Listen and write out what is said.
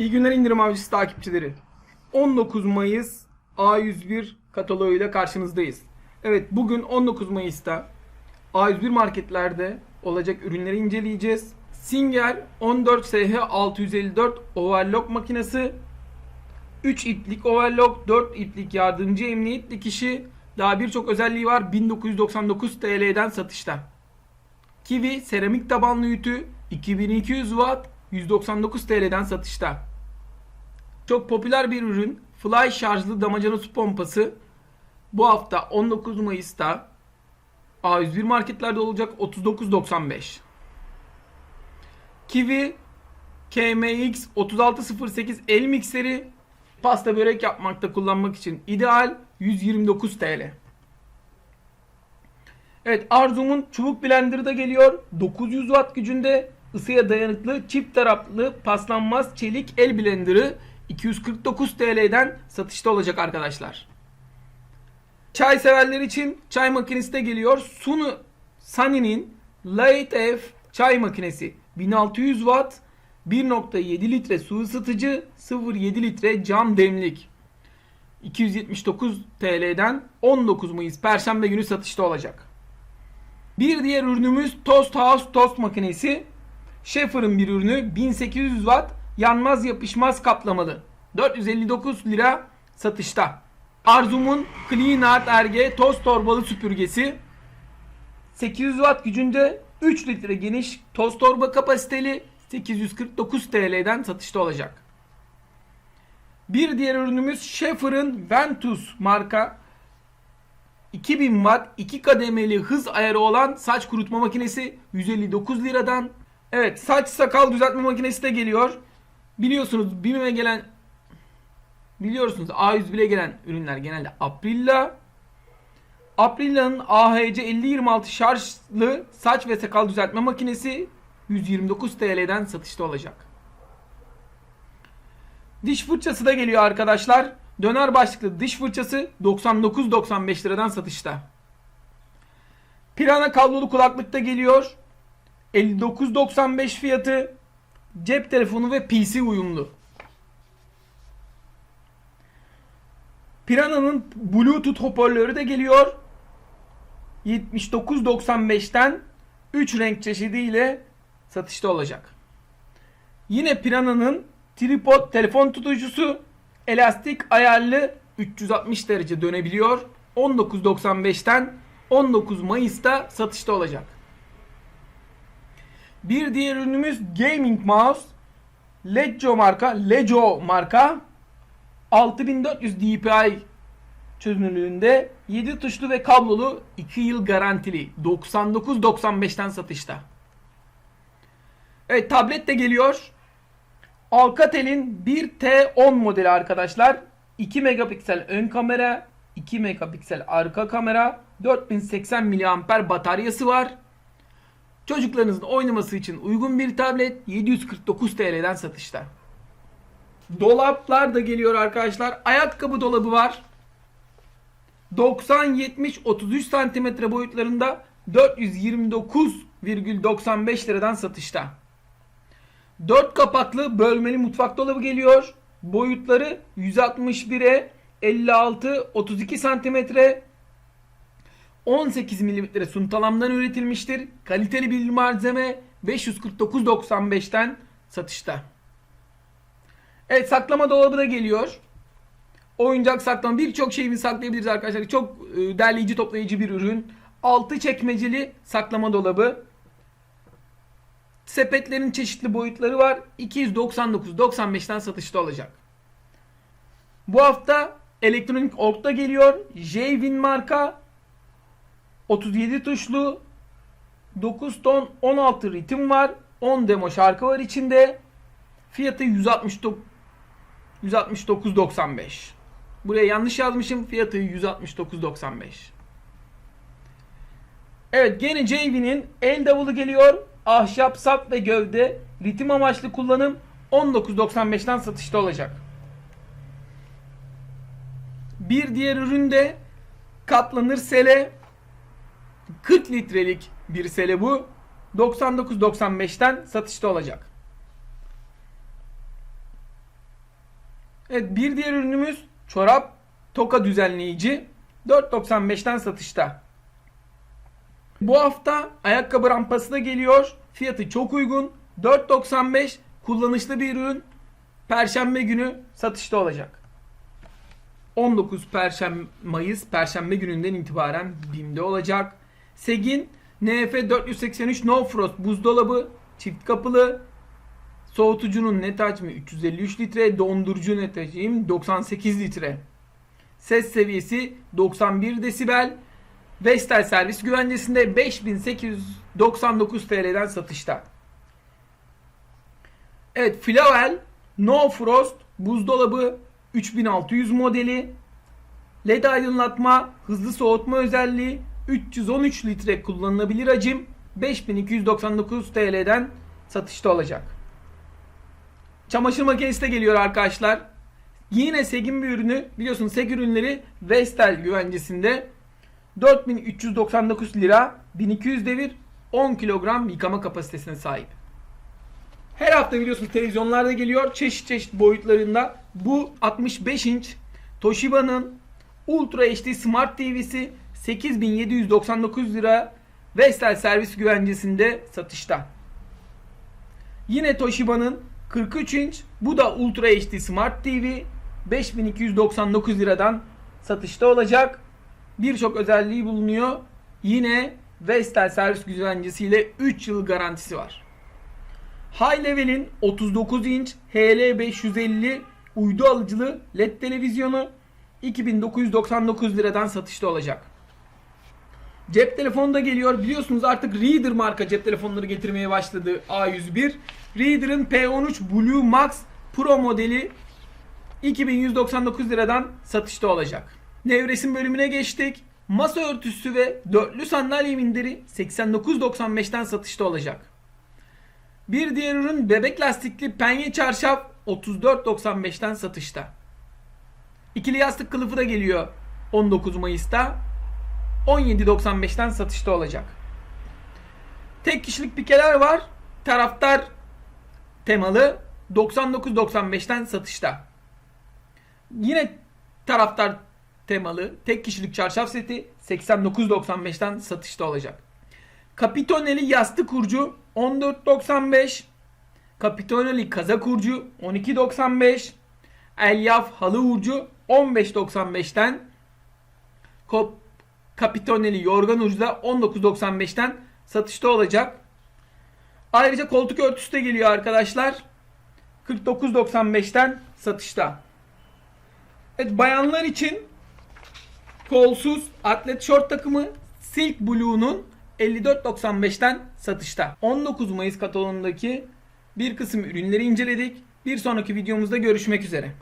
İyi günler indirim avcısı takipçileri. 19 Mayıs A101 kataloğuyla karşınızdayız. Evet bugün 19 Mayıs'ta A101 marketlerde olacak ürünleri inceleyeceğiz. Singer 14SH654 overlock makinesi 3 iplik overlock, 4 iplik yardımcı emniyet dikişi daha birçok özelliği var 1999 TL'den satışta. Kiwi seramik tabanlı ütü 2200 watt 199 TL'den satışta. Çok popüler bir ürün Fly şarjlı damacana su pompası bu hafta 19 Mayıs'ta A101 marketlerde olacak 39.95. Kiwi KMX 3608 el mikseri pasta börek yapmakta kullanmak için ideal 129 TL. Evet Arzum'un çubuk blenderı da geliyor. 900 watt gücünde ısıya dayanıklı çift taraflı paslanmaz çelik el blenderı 249 TL'den satışta olacak arkadaşlar. Çay severler için çay makinesi de geliyor. Sunu Sunny'nin Light F çay makinesi 1600 watt 1.7 litre su ısıtıcı 0.7 litre cam demlik 279 TL'den 19 Mayıs Perşembe günü satışta olacak. Bir diğer ürünümüz Toast House tost makinesi. Schaefer'ın bir ürünü 1800 watt yanmaz yapışmaz kaplamalı. 459 lira satışta. Arzum'un Clean Art RG toz torbalı süpürgesi 800 watt gücünde 3 litre geniş toz torba kapasiteli 849 TL'den satışta olacak. Bir diğer ürünümüz Schaefer'ın Ventus marka 2000 watt 2 kademeli hız ayarı olan saç kurutma makinesi 159 liradan. Evet saç sakal düzeltme makinesi de geliyor. Biliyorsunuz BİM'e gelen biliyorsunuz A101'e gelen ürünler genelde Aprilla. Aprilla'nın AHC 5026 şarjlı saç ve sakal düzeltme makinesi 129 TL'den satışta olacak. Diş fırçası da geliyor arkadaşlar. Döner başlıklı diş fırçası 99.95 liradan satışta. Pirana kablolu kulaklık da geliyor. 59.95 fiyatı. Cep telefonu ve PC uyumlu. Pirana'nın Bluetooth hoparlörü de geliyor. 79.95'ten 3 renk çeşidiyle satışta olacak. Yine Pirana'nın tripod telefon tutucusu elastik ayarlı 360 derece dönebiliyor. 19.95'ten 19 Mayıs'ta satışta olacak. Bir diğer ürünümüz gaming mouse. Leggio marka, Leggio marka 6400 dpi çözünürlüğünde 7 tuşlu ve kablolu 2 yıl garantili 99.95'ten satışta. Evet tablet de geliyor. Alcatel'in 1T10 modeli arkadaşlar. 2 megapiksel ön kamera, 2 megapiksel arka kamera, 4080 mAh bataryası var. Çocuklarınızın oynaması için uygun bir tablet 749 TL'den satışta. Dolaplar da geliyor arkadaşlar. Ayakkabı dolabı var. 90 70 33 santimetre boyutlarında 429,95 liradan satışta. 4 kapaklı bölmeli mutfak dolabı geliyor. Boyutları 161'e 56 32 santimetre 18 milimetre suntalamdan üretilmiştir. Kaliteli bir malzeme 549.95'ten satışta. Evet saklama dolabı da geliyor. Oyuncak saklama birçok şeyimizi saklayabiliriz arkadaşlar. Çok e, derleyici toplayıcı bir ürün. Altı çekmeceli saklama dolabı. Sepetlerin çeşitli boyutları var. 299.95'ten satışta olacak. Bu hafta elektronik orkta geliyor. Jwin marka 37 tuşlu 9 ton 16 ritim var. 10 demo şarkı var içinde. Fiyatı 169 169.95. Buraya yanlış yazmışım. Fiyatı 169.95. Evet gene Jayvin'in el davulu geliyor. Ahşap sap ve gövde ritim amaçlı kullanım 19.95'ten satışta olacak. Bir diğer ürün de katlanır sele 40 litrelik bir sele bu. 99.95'ten satışta olacak. Evet bir diğer ürünümüz çorap toka düzenleyici 4.95'ten satışta. Bu hafta ayakkabı rampası da geliyor. Fiyatı çok uygun. 4.95 kullanışlı bir ürün. Perşembe günü satışta olacak. 19 Perşembe Mayıs Perşembe gününden itibaren BİM'de olacak. Segin NF 483 No Frost buzdolabı çift kapılı soğutucunun net hacmi 353 litre, dondurucu net hacmi 98 litre. Ses seviyesi 91 desibel. Vestel servis güvencesinde 5899 TL'den satışta. Evet Flavel No Frost buzdolabı 3600 modeli. LED aydınlatma, hızlı soğutma özelliği, 313 litre kullanılabilir hacim 5299 TL'den satışta olacak. Çamaşır makinesi de geliyor arkadaşlar. Yine Segin bir ürünü biliyorsunuz Seg ürünleri Vestel güvencesinde 4399 lira 1200 devir 10 kilogram yıkama kapasitesine sahip. Her hafta biliyorsunuz televizyonlarda geliyor çeşit çeşit boyutlarında. Bu 65 inç Toshiba'nın Ultra HD Smart TV'si 8799 lira Vestel servis güvencesinde satışta. Yine Toshiba'nın 43 inç bu da Ultra HD Smart TV 5299 liradan satışta olacak. Birçok özelliği bulunuyor. Yine Vestel servis güvencesiyle 3 yıl garantisi var. High Level'in 39 inç HL550 uydu alıcılı LED televizyonu 2999 liradan satışta olacak. Cep telefonu da geliyor. Biliyorsunuz artık Reader marka cep telefonları getirmeye başladı A101. Reader'ın P13 Blue Max Pro modeli 2199 liradan satışta olacak. Nevresim bölümüne geçtik. Masa örtüsü ve dörtlü sandalye minderi 89.95'ten satışta olacak. Bir diğer ürün bebek lastikli penye çarşaf 34.95'ten satışta. İkili yastık kılıfı da geliyor 19 Mayıs'ta. 17.95'ten satışta olacak. Tek kişilik pikeler var. Taraftar temalı 99.95'ten satışta. Yine taraftar temalı tek kişilik çarşaf seti 89.95'ten satışta olacak. Capitoneli yastık hurcu 14.95 Capitoneli kazak hurcu 12.95 Elyaf halı hurcu 15.95'ten Kop Capitoneli yorgan hurcu da 19.95'ten satışta olacak. Ayrıca koltuk örtüsü de geliyor arkadaşlar. 49.95'ten satışta. Evet bayanlar için kolsuz atlet şort takımı Silk Blue'nun 54.95'ten satışta. 19 Mayıs kataloğundaki bir kısım ürünleri inceledik. Bir sonraki videomuzda görüşmek üzere.